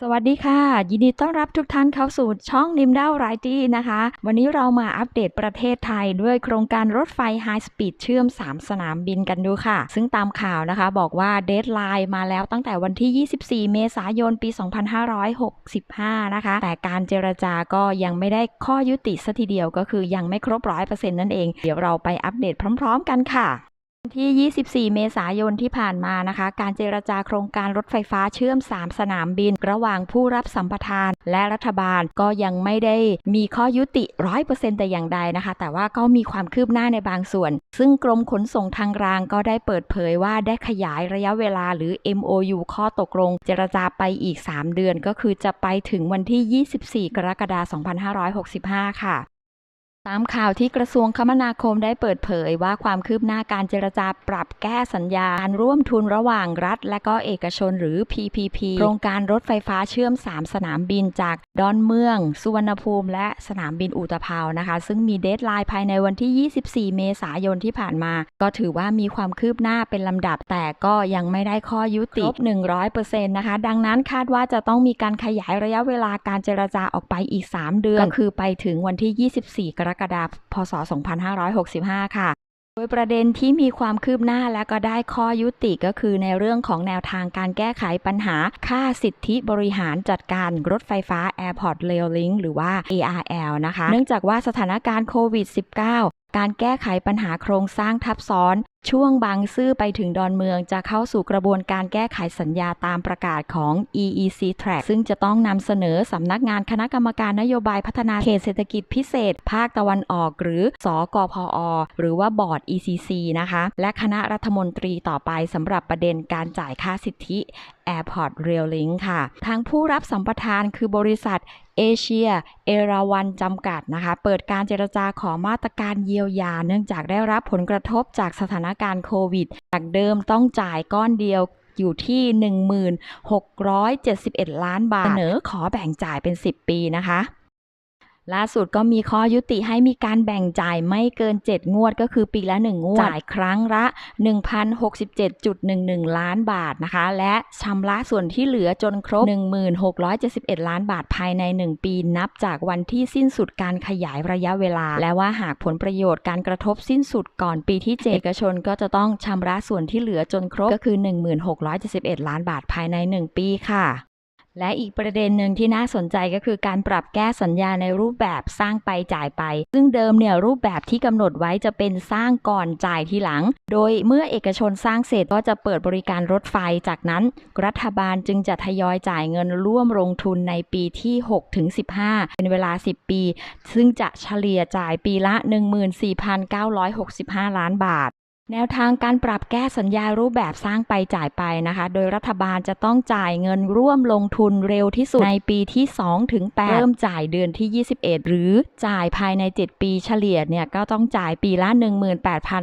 สวัสดีค่ะ ยินดีต้อนรับทุกท่านเข้าสู่ช่องนิมดาวไรตี้นะคะ วันนี้เรามาอัปเดตประเทศไทยด้วยโครงการรถไฟไฮสปีดเชื่อม 3 สนามบินกันดูค่ะ ซึ่งตามข่าวนะคะบอกว่าเดทไลน์มาแล้วตั้งแต่วันที่ 24 เมษายนปี 2565 นะคะ แต่การเจรจาก็ยังไม่ได้ข้อยุติสัทีเดียวก็คือยังไม่ครบ100%นั่นเอง เดี๋ยวเราไปอัปเดตพร้อม ๆ กันค่ะ ที่ 24 เมษายนที่ผ่านมานะคะ การเจรจาโครงการรถไฟฟ้าเชื่อม 3 สนามบิน ระหว่างผู้รับสัมปทาน และรัฐบาลก็ยังไม่ได้มีข้อยุติ 100%แต่อย่างใดนะคะ แต่ว่าก็มีความคืบหน้าในบางส่วน ซึ่งกรมขนส่งทางรางก็ได้เปิดเผยว่าได้ขยายระยะเวลาหรือ MOU ข้อตกลง เจรจาไปอีก 3 เดือนก็คือจะไปถึงวันที่ 24 กรกฎาคม 2565 ค่ะ ตามข่าวที่กระทรวงคมนาคมได้เปิดเผยว่าความคืบหน้าการเจรจาปรับแก้สัญญาการร่วมทุนระหว่างรัฐ และก็เอกชนหรือ PPP โครงการรถไฟฟ้าเชื่อม 3 สนามบินจากดอนเมือง สุวรรณภูมิ และสนามบินอุตภาวนะคะ ซึ่งมีเดทไลน์ภายในวันที่ 24 เมษายนที่ผ่านมา ก็ถือว่ามีความคืบหน้าเป็นลำดับ แต่ก็ยังไม่ได้ข้อยุติครบ100%นะคะ ดังนั้นคาดว่าจะต้องมีการขยายระยะเวลาการเจรจาออกไปอีก 3 เดือนก็คือไปถึงวันที่ 24 กรกฎาคม พศ 2565 ค่ะ โดยประเด็นที่มีความคืบหน้าและก็ได้ข้อยุติก็คือในเรื่องของแนวทางการแก้ไขปัญหา ค่าสิทธิบริหารจัดการรถไฟฟ้า Airport Rail Link หรือว่า ARL นะคะ เนื่องจากว่าสถานการณ์โควิด -19 การแก้ไขปัญหาโครงสร้างทับซ้อน ช่วงบางซื่อไปถึงดอนเมืองจะเข้าสู่กระบวนการแก้ไขสัญญาตามประกาศของ EEC Track ซึ่งจะต้องนำเสนอสำนักงานคณะกรรมการนโยบายพัฒนาเขตเศรษฐกิจพิเศษ ภาคตะวันออก หรือสอกพอ หรือว่าบอร์ด ECC นะคะ และคณะรัฐมนตรีต่อไปสำหรับประเด็นการจ่ายค่าสิทธิ Airport Rail Link ค่ะ ทางผู้รับสัมปทานคือบริษัท เอเชีย เอราวันจำกัดนะคะ เปิดการเจรจาขอมาตรการเยียวยา เนื่องจากได้รับผลกระทบจากสถานการณ์โควิด จากเดิมต้องจ่ายก้อนเดียวอยู่ที่ 1671 ล้านบาท เสนอขอแบ่งจ่ายเป็น 10 ปีนะคะ ล่าสุดก็มีข้อยุติให้มีการแบ่งจ่ายไม่เกิน 7 งวดก็คือปีละ 1 งวด จ่ายครั้งละ 1,067.11 ล้านบาทนะคะ และชำระส่วนที่เหลือจนครบ 1671 ล้านบาทภายใน 1 ปีนับจากวันที่สิ้นสุดการขยายระยะเวลา และว่าหากผลประโยชน์การกระทบสิ้นสุดก่อนปีที่7เอกชนก็จะต้องชำระส่วนที่เหลือจนครบก็คือ 1671 ล้านบาทภายใน 1 ปีค่ะ และอีกประเด็นหนึ่งที่น่าสนใจก็คือการปรับแก้สัญญาในรูปแบบสร้างไปจ่ายไป ซึ่งเดิมเนี่ยรูปแบบที่กำหนดไว้จะเป็นสร้างก่อนจ่ายทีหลัง โดยเมื่อเอกชนสร้างเสร็จก็จะเปิดบริการรถไฟ จากนั้นรัฐบาลจึงจะทยอยจ่ายเงินร่วมลงทุนในปีที่6ถึง15 เป็นเวลา 10 ปี ซึ่งจะเฉลี่ยจ่ายปีละ 14,965 ล้านบาท แนวทางการปรับแก้สัญญารูปแบบสร้างไปจ่ายไปนะคะ โดยรัฐบาลจะต้องจ่ายเงินร่วมลงทุนเร็วที่สุดในปีที่2ถึง8เริ่มจ่ายเดือนที่ 21 หรือจ่ายภายใน 7 ปีเฉลี่ยเนี่ยก็ต้องจ่ายปีละ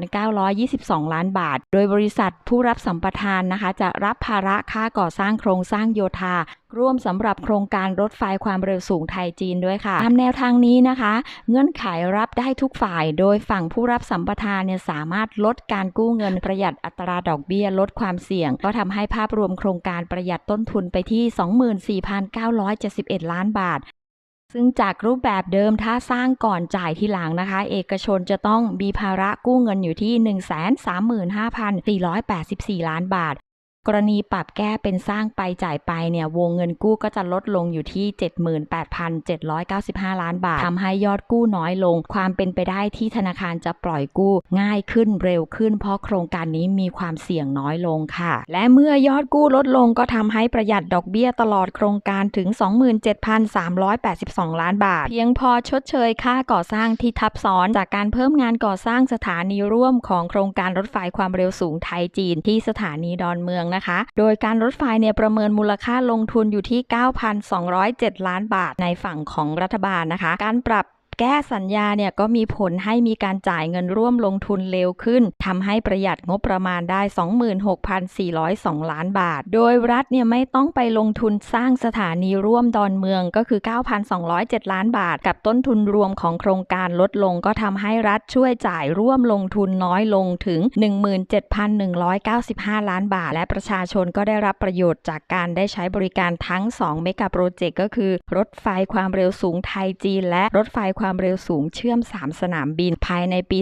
18,922 ล้านบาท โดยบริษัทผู้รับสัมปทานนะคะ จะรับภาระค่าก่อสร้างโครงสร้างโยธา ร่วมสำหรับโครงการรถไฟความเร็วสูงไทยจีนด้วยค่ะตามแนวทางนี้นะคะ เงื่อนไขรับได้ทุกฝ่าย โดยฝั่งผู้รับสัมปทานเนี่ยสามารถลดการกู้เงินประหยัดอัตราดอกเบี้ยลดความเสี่ยง ก็ทำให้ภาพรวมโครงการประหยัดต้นทุนไปที่ 24,971 ล้านบาทซึ่งจากรูปแบบเดิมถ้าสร้างก่อนจ่ายทีหลังนะคะ เอกชนจะต้องมีภาระกู้เงินอยู่ที่ 135,484 ล้านบาท กรณีปรับแก้เป็นสร้างไปจ่ายไปเนี่ยวงเงินกู้ก็จะลดลงอยู่ที่ 78,795 ล้านบาททำให้ยอดกู้น้อยลง ความเป็นไปได้ที่ธนาคารจะปล่อยกู้ง่ายขึ้นเร็วขึ้น เพราะโครงการนี้มีความเสี่ยงน้อยลงค่ะ และเมื่อยอดกู้ลดลงก็ทำให้ประหยัดดอกเบี้ยตลอดโครงการถึง 27,382 ล้านบาท เพียงพอชดเชยค่าก่อสร้างที่ทับซ้อนจากการเพิ่มงานก่อสร้างสถานีร่วมของโครงการรถไฟความเร็วสูงไทยจีนที่สถานีดอนเมืองนะคะ โดยการรถไฟเนี่ยประเมินมูลค่าลงทุนอยู่ที่ 9,207 ล้านบาทในฝั่งของรัฐบาลนะคะ การปรับ แก้สัญญาเนี่ยก็มีผลให้มีการจ่ายเงินร่วมลงทุนเร็วขึ้นทำให้ประหยัดงบประมาณได้ 26,402 ล้านบาท โดยรัฐเนี่ยไม่ต้องไปลงทุนสร้างสถานีร่วมดอนเมืองก็คือ 9,207 ล้านบาท กับต้นทุนรวมของโครงการลดลงก็ทำให้รัฐช่วยจ่ายร่วมลงทุนน้อยลงถึง 17,195 ล้านบาท และประชาชนก็ได้รับประโยชน์จากการได้ใช้บริการทั้ง 2 เมกะโปรเจกต์ก็คือ รถไฟความเร็วสูงไทยจีนและรถไฟความเร็วสูงเชื่อม 3 สนามบิน ภายในปี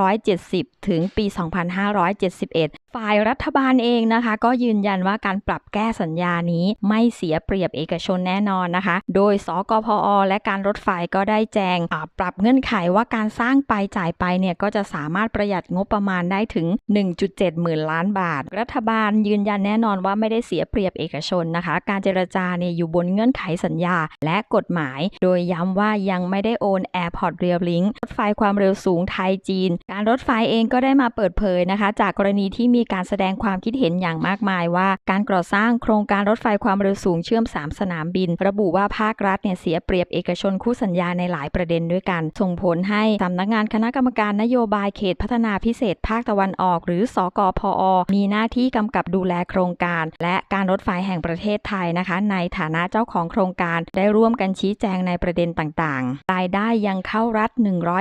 2570 ถึงปี 2571 ฝ่ายรัฐบาลเองนะคะ ก็ยืนยันว่าการปรับแก้สัญญานี้ไม่เสียเปรียบเอกชนแน่นอนนะคะ โดยสกพอ และการรถไฟก็ได้แจงปรับเงื่อนไขว่าการสร้างไปจ่ายไปเนี่ยก็จะสามารถประหยัดงบประมาณได้ถึง 1.7 หมื่นล้านบาท รัฐบาลยืนยันแน่นอนว่าไม่ได้เสียเปรียบเอกชนนะคะ การเจรจาเนี่ยอยู่บนเงื่อนไขสัญญาและกฎหมาย โดยย้ำว่ายังไม่ได้โอน Airport Rail Link รถไฟความเร็วสูงไทยจีน การรถไฟเองก็ได้มาเปิดเผยนะคะ จากกรณีที่มีการแสดงความคิดเห็นอย่างมากมายว่า การก่อสร้างโครงการรถไฟความเร็วสูงเชื่อม 3 สนามบิน ระบุว่าภาครัฐเนี่ยเสียเปรียบเอกชนคู่สัญญาในหลายประเด็นด้วยกัน ส่งผลให้สำนักงานคณะกรรมการนโยบายเขตพัฒนาพิเศษภาคตะวันออก หรือสกพอ มีหน้าที่กำกับดูแลโครงการ และการรถไฟแห่งประเทศไทยนะคะ ในฐานะเจ้าของโครงการได้ร่วมกันชี้แจงในประเด็นต่างๆายได้ยังเข้ารัฐ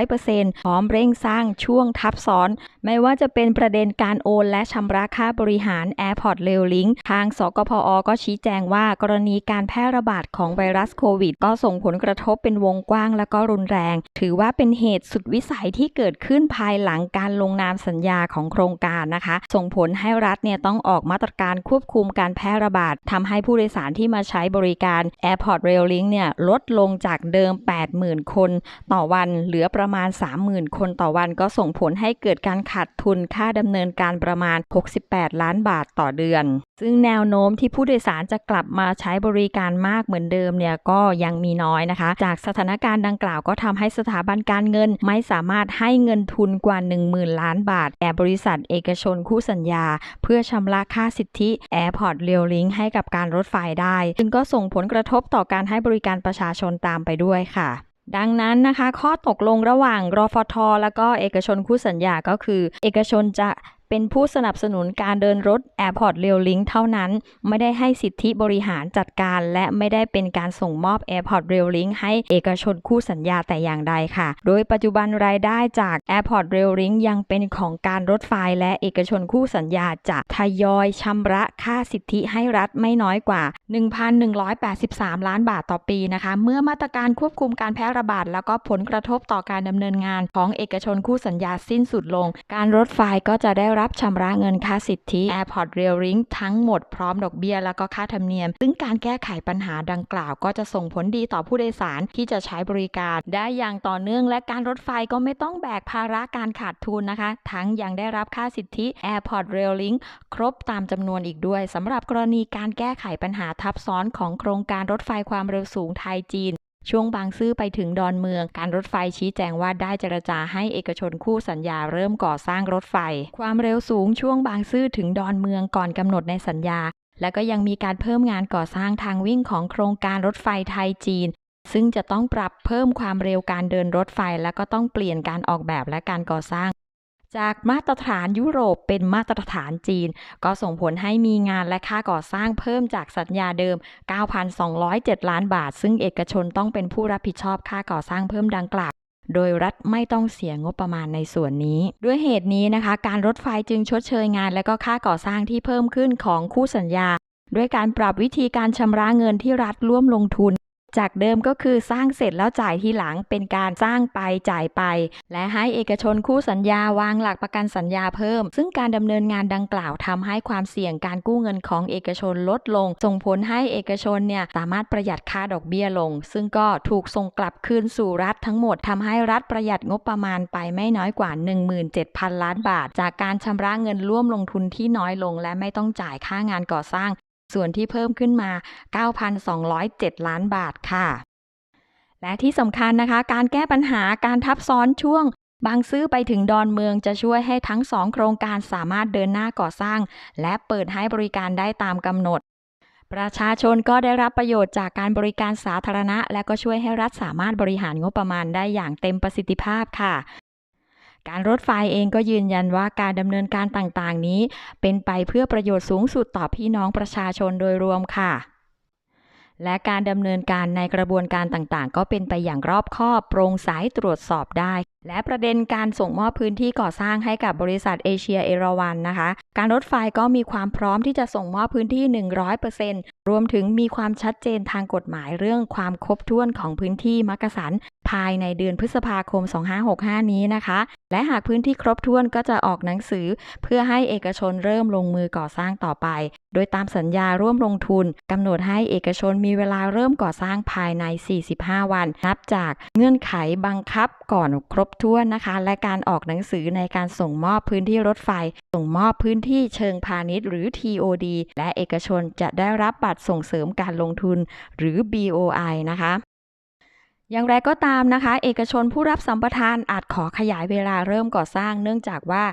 100%พร้อมเร่งสร้างช่วงทับซ้อน ไม่ว่าจะเป็นประเด็นการโอนและชำระค่าบริหาร Airport Rail Link ทางสกพอก็ชี้แจงว่ากรณีการแพร่ระบาดของไวรัสโควิด ก็ส่งผลกระทบเป็นวงกว้างและก็รุนแรง ถือว่าเป็นเหตุสุดวิสัยที่เกิดขึ้นภายหลังการลงนามสัญญาของโครงการนะคะ ส่งผลให้รัฐเนี่ยต้องออกมาตรการควบคุมการแพร่ระบาดทำให้ผู้โดยสารที่มาใช้บริการ Airport Rail Link เนี่ยลดลงจากเดิม80,000 คนต่อวันเหลือประมาณ 30,000 คนต่อวันก็ส่งผลให้เกิดการขาดทุนค่าดำเนินการประมาณ 68 ล้านบาทต่อเดือน ซึ่งแนวโน้มที่ผู้โดยสารจะกลับมาใช้บริการมากเหมือนเดิมเนี่ยก็ยังมีน้อยนะคะ จากสถานการณ์ดังกล่าวก็ทำให้สถาบันการเงินไม่สามารถให้เงินทุนกว่า 10,000 ล้านบาทแก่บริษัทเอกชนคู่สัญญา เพื่อชำระค่าสิทธิ Airport Rail Link ให้กับการรถไฟได้ ซึ่งก็ส่งผลกระทบต่อการให้บริการประชาชนตามไปด้วยค่ะ ดังนั้นนะคะ ข้อตกลงระหว่างรอฟท และก็เอกชนคู่สัญญาก็คือ เอกชนจะ เป็นผู้สนับสนุนการเดินรถ Airport Rail Link เท่านั้น ไม่ได้ให้สิทธิบริหารจัดการ และไม่ได้เป็นการส่งมอบ Airport Rail Link ให้เอกชนคู่สัญญาแต่อย่างใดค่ะ โดยปัจจุบันรายได้จาก Airport Rail Link ยังเป็นของการรถไฟและเอกชนคู่สัญญาจะทยอยชำระค่าสิทธิให้รัฐไม่น้อยกว่า 1,183 ล้านบาทต่อปีนะคะ เมื่อมาตรการควบคุมการแพร่ระบาดแล้วก็ผลกระทบต่อการดำเนินงานของเอกชนคู่สัญญาสิ้นสุดลง การรถไฟก็จะได้รับชำระเงินค่าสิทธิ Airport Rail Link ทั้งหมดพร้อมดอกเบี้ยแล้วก็ค่าธรรมเนียม ซึ่งการแก้ไขปัญหาดังกล่าว ก็จะส่งผลดีต่อผู้โดยสารที่จะใช้บริการ ได้อย่างต่อเนื่องและการรถไฟก็ไม่ต้องแบกภาระการขาดทุนนะคะ ทั้งยังได้รับค่าสิทธิ Airport Rail Link ครบตามจำนวนอีกด้วยสำหรับกรณีการแก้ไขปัญหาทับซ้อนของโครงการรถไฟความเร็วสูงไทยจีน ช่วงบางซื่อไปถึงดอนเมือง การรถไฟชี้แจงว่าได้เจรจาให้เอกชนคู่สัญญาเริ่มก่อสร้างรถไฟ ความเร็วสูงช่วงบางซื่อถึงดอนเมืองก่อนกำหนดในสัญญา และก็ยังมีการเพิ่มงานก่อสร้างทางวิ่งของโครงการรถไฟไทยจีน ซึ่งจะต้องปรับเพิ่มความเร็วการเดินรถไฟ และก็ต้องเปลี่ยนการออกแบบและการก่อสร้าง จากมาตรฐานยุโรปเป็นมาตรฐานจีน ก็ส่งผลให้มีงานและค่าก่อสร้างเพิ่มจากสัญญาเดิม 9,207 ล้านบาท ซึ่งเอกชนต้องเป็นผู้รับผิดชอบค่าก่อสร้างเพิ่มดังกล่าวโดยรัฐไม่ต้องเสียงบประมาณในส่วนนี้ ด้วยเหตุนี้นะคะ การรถไฟจึงชดเชยงานและก็ค่าก่อสร้างที่เพิ่มขึ้นของคู่สัญญา ด้วยการปรับวิธีการชำระเงินที่รัฐร่วมลงทุน จากเดิมก็คือสร้างเสร็จแล้วจ่ายทีหลังเป็นการสร้างไปจ่ายไป และให้เอกชนคู่สัญญาวางหลักประกันสัญญาเพิ่ม ซึ่งการดำเนินงานดังกล่าวทำให้ความเสี่ยงการกู้เงินของเอกชนลดลง ส่งผลให้เอกชนเนี่ยสามารถประหยัดค่าดอกเบี้ยลง ซึ่งก็ถูกส่งกลับคืนสู่รัฐทั้งหมดทำให้รัฐประหยัดงบประมาณไปไม่น้อยกว่า 17,000 ล้านบาท จากการชำระเงินร่วมลงทุนที่น้อยลง และไม่ต้องจ่ายค่างานก่อสร้าง ส่วนที่เพิ่มขึ้นมา 9,207 ล้านบาทค่ะ และที่สำคัญนะคะ การแก้ปัญหาการทับซ้อนช่วงบางซื่อไปถึงดอนเมืองจะช่วยให้ทั้งสองโครงการสามารถเดินหน้าก่อสร้าง และเปิดให้บริการได้ตามกำหนด ประชาชนก็ได้รับประโยชน์จากการบริการสาธารณะ และก็ช่วยให้รัฐสามารถบริหารงบประมาณได้อย่างเต็มประสิทธิภาพค่ะ การรถไฟเองก็ยืนยันว่าการดำเนินการต่างๆ นี้ เป็นไปเพื่อประโยชน์สูงสุดต่อพี่น้องประชาชนโดยรวมค่ะ และการดำเนินการในกระบวนการต่างๆ ก็เป็นไปอย่างรอบคอบโปร่งใสตรวจสอบได้ และประเด็นการส่งมอบพื้นที่ก่อสร้างให้กับบริษัทเอเชียเอราวันนะคะ การรถไฟก็มีความพร้อมที่จะส่งมอบพื้นที่ 100%รวมถึงมีความชัดเจนทางกฎหมายเรื่องความครบถ้วนของพื้นที่มักกะสัน ภายในเดือนพฤษภาคม 2565 นี้นะคะ และหากพื้นที่ครบถ้วนก็จะออกหนังสือ เพื่อให้เอกชนเริ่มลงมือก่อสร้างต่อไป โดยตามสัญญาร่วมลงทุนกำหนดให้เอกชนมีเวลาเริ่มก่อสร้างภายใน 45 วัน นับจากเงื่อนไขบังคับก่อนครบถ้วนนะคะ และการออกหนังสือในการส่งมอบพื้นที่รถไฟ ส่งมอบพื้นที่เชิงพาณิชย์หรือ TOD และเอกชนจะได้รับบัตรส่งเสริมการลงทุนหรือ BOI นะคะอย่างไรก็ตามนะคะ เอกชนผู้รับสัมปทานอาจขอขยายเวลาเริ่มก่อสร้าง เนื่องจากว่า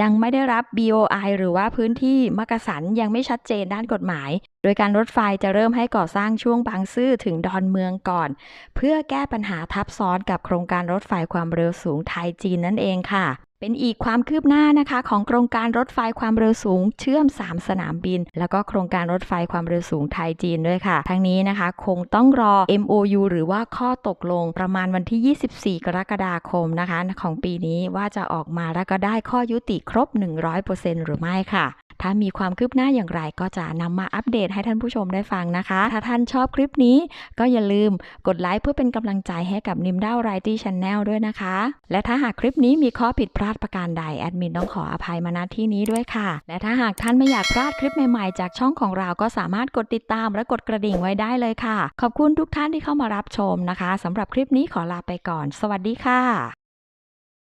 ยังไม่ได้รับ BOI หรือว่าพื้นที่มักกสันยังไม่ชัดเจนด้านกฎหมาย โดยการรถไฟจะเริ่มให้ก่อสร้างช่วงบางซื่อถึงดอนเมืองก่อน เพื่อแก้ปัญหาทับซ้อนกับโครงการรถไฟความเร็วสูงไทยจีนนั่นเองค่ะ เป็นอีกความคืบหน้านะคะ ของโครงการรถไฟความเร็วสูง เชื่อม 3 สนามบิน แล้วก็โครงการรถไฟความเร็วสูงไทยจีนด้วยค่ะ ทั้งนี้นะคะ คงต้องรอ MOU หรือว่าข้อตกลงประมาณวันที่ 24 กรกฎาคมนะคะ ของปีนี้ว่าจะออกมาแล้วก็ได้ข้อยุติครบ 100%หรือไม่ค่ะ ถ้ามีความคืบหน้าอย่างไรก็จะนำมาอัปเดตให้ท่านผู้ชมได้ฟังนะคะ ถ้าท่านชอบคลิปนี้ก็อย่าลืมกดไลค์เพื่อเป็นกำลังใจให้กับนิมด้าไรตี้ช n แนลด้วยนะคะ และถ้าหากคลิปนี้มีข้อผิดพลาดประการใดแอดมินต้องขออภัยมาณที่นี้ด้วยค่ะ และถ้าหากท่านไม่อยากพลาดคลิปใหม่ๆ จากช่องของเราก็สามารถกดติดตามและกดกระดิ่งไว้ได้เลยค่ะ ขอบคุณทุกท่านที่เข้ามารับชมนะคะสำหรับคลิปนี้ขอลาไปก่อน สวัสดีค่ะ